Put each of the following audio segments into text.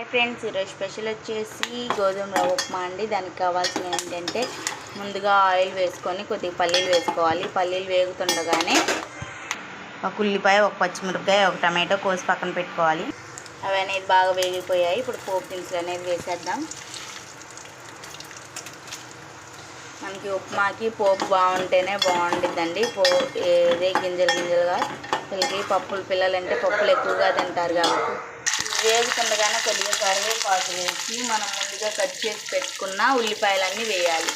Hi friends ఈరోజు special వచ్చేసి గోధుమ రవ్వ ఉప్మా అండి. దానికి కావాల్సిన ఏంటంటే ముందుగా ఆయిల్ వేసుకొని కొద్దిగా పల్లీలు వేసుకోవాలి. పల్లీలు వేగుతుండగానే ఒక ఉల్లిపాయ ఒక పచ్చిమిరపకాయ ఒక టమాటో కోసి పక్కన పెట్టుకోవాలి. అవి అనేది బాగా వేగిపోయాయి. ఇప్పుడు పోపు దినుసులు అనేది వేసేద్దాం. మనకి ఉప్మాకి పోపు బాగుంటేనే బాగుంటుందండి పో ఏదే గింజలు గింజలుగా పిల్లకి పప్పులు పిల్లలంటే పప్పులు ఎక్కువగా తింటారు కాబట్టి. వేగుతుండగానే కొద్దిగా కరివేపాకు వేసి మనం ముందుగా కట్ చేసి పెట్టుకున్న ఉల్లిపాయలన్నీ వేయాలి.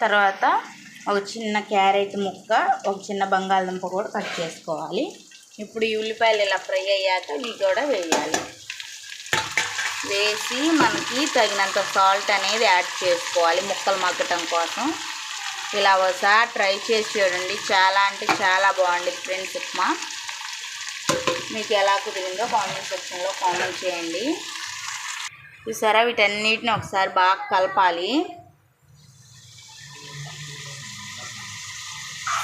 తర్వాత ఒక చిన్న క్యారెట్ ముక్క ఒక చిన్న బంగాళదుంప కూడా కట్ చేసుకోవాలి. ఇప్పుడు ఈ ఉల్లిపాయలు ఇలా ఫ్రై అయ్యాక ఇవి కూడా వేయాలి. వేసి మనకి తగినంత సాల్ట్ అనేది యాడ్ చేసుకోవాలి ముక్కలు మగ్గటం కోసం. ఇలా ఒకసారి ట్రై చేసి చూడండి. చాలా అంటే చాలా బాగుంది ఫ్రెండ్స్ ఉప్మా. మీకు ఎలా కుదిరిందో కామెంట్ సెక్షన్లో కామెంట్ చేయండి. చూసారా? వీటన్నిటిని ఒకసారి బాగా కలపాలి.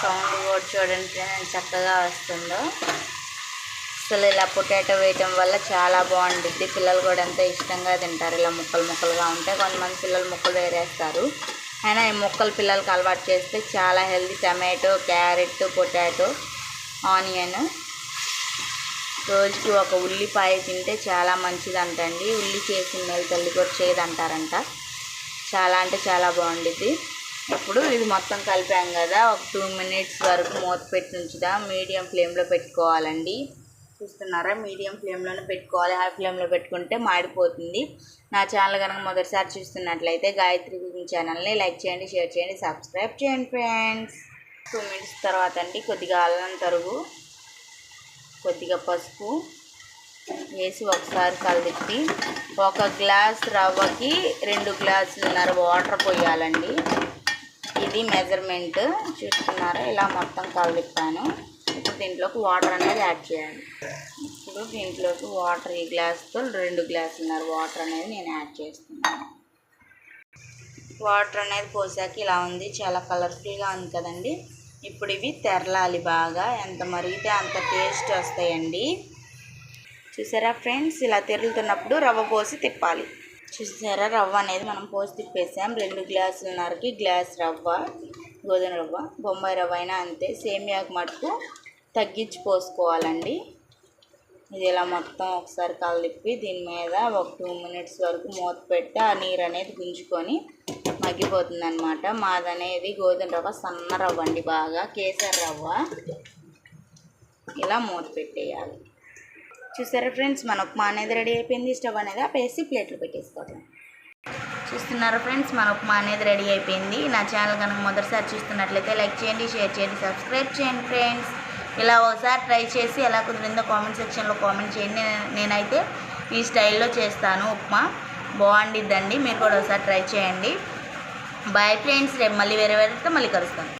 సౌండ్ కూడా చూడండి చక్కగా వస్తుందో. అసలు ఇలా పొటాటో వేయటం వల్ల చాలా బాగుంటుంది పిల్లలు కూడా ఎంతో ఇష్టంగా తింటారు. ఇలా ముక్కలు ముక్కలుగా ఉంటే కొంతమంది పిల్లలు ముక్కలు వేరేస్తారు. అయినా ఈ ముక్కలు పిల్లలకి అలవాటు చేస్తే చాలా healthy tomato carrot potato onion రోజుకి ఒక ఉల్లిపాయ తింటే చాలా మంచిదంటండి. ఉల్లి చేసిన మేలు తల్లి కూడా చేయదంటారంట. చాలా అంటే చాలా బాగుండిద్ది. ఇప్పుడు ఇది మొత్తం కలిపాం కదా. ఒక టూ మినిట్స్ వరకు మూత పెట్టి ఉంచుదాం. మీడియం ఫ్లేమ్లో పెట్టుకోవాలండి. చూస్తున్నారా? మీడియం ఫ్లేమ్లోనే పెట్టుకోవాలి. హై ఫ్లేమ్లో పెట్టుకుంటే మాడిపోతుంది. నా ఛానల్ కనుక మొదటిసారి చూస్తున్నట్లయితే గాయత్రి కుకింగ్ ఛానల్ని లైక్ చేయండి షేర్ చేయండి సబ్స్క్రైబ్ చేయండి ఫ్రెండ్స్. టూ మినిట్స్ తర్వాత అండి కొద్దిగా అల్లం తరుగు. కొద్దిగా పసుపు వేసి ఒకసారి కలిపి ఒక గ్లాస్ రవ్వకి రెండు గ్లాసులున్నర వాటర్ పోయాలండి. ఇది మెజర్మెంట్. చూస్తున్నారా? ఇలా మొత్తం కలిపాను ఇప్పుడు దీంట్లోకి వాటర్ అనేది యాడ్ చేయాలి. ఇప్పుడు దీంట్లోకి వాటర్ ఈ గ్లాస్తో రెండు గ్లాసులున్నర వాటర్ అనేది నేను యాడ్ చేస్తున్నాను. వాటర్ అనేది పోసాక ఇలా ఉంది. చాలా కలర్ఫుల్గా ఉంది కదండి. ఇప్పుడు ఇవి తెరలాలి బాగా. ఎంత మరిగితే అంత టేస్ట్ వస్తాయండి. చూసారా ఫ్రెండ్స్? ఇలా తెరులుతున్నప్పుడు రవ్వ పోసి తిప్పాలి. చూసారా? రవ్వ అనేది మనం పోసి తిప్పేసాం. రెండు గ్లాసులన్నరకి గ్లాస్ రవ్వ గోధుమ రవ్వ బొంబాయి రవ్వ అయినా అంతే. సేమియాకు మటుకు తగ్గించి పోసుకోవాలండి. ఇది ఇలా మొత్తం ఒకసారి కలిపి దీని మీద ఒక టూ మినిట్స్ వరకు మూత పెట్టి ఆ నీరు అనేది గుంజుకొని మగ్గిపోతుంది అనమాట మాదనేది గోధుమ రవ్వ సన్న రవ్వ అండి బాగా కేసరి రవ్వ. ఇలా మూత పెట్టేయాలి. చూసారా ఫ్రెండ్స్ మన ఉప్మా అనేది రెడీ అయిపోయింది. స్టవ్ అనేది ఆపేసి ప్లేట్లు పెట్టేసుకోవటం. చూస్తున్నారా ఫ్రెండ్స్ మన ఉప్మా అనేది రెడీ అయిపోయింది. నా ఛానల్ కనుక మొదటిసారి చూస్తున్నట్లయితే లైక్ చేయండి షేర్ చేయండి సబ్స్క్రైబ్ చేయండి ఫ్రెండ్స్. ఇలా ఒకసారి ట్రై చేసి ఎలా కుదిరిందో కామెంట్ సెక్షన్లో కామెంట్ చేయండి. నేనైతే ఈ స్టైల్లో చేస్తాను ఉప్మా. బాగుండిద్దండి. మీరు కూడా ఒకసారి ట్రై చేయండి. బాయ్ ఫ్రెండ్స్ రేపు మళ్ళీ వేరే వేరేతో మళ్ళీ కలుస్తాను.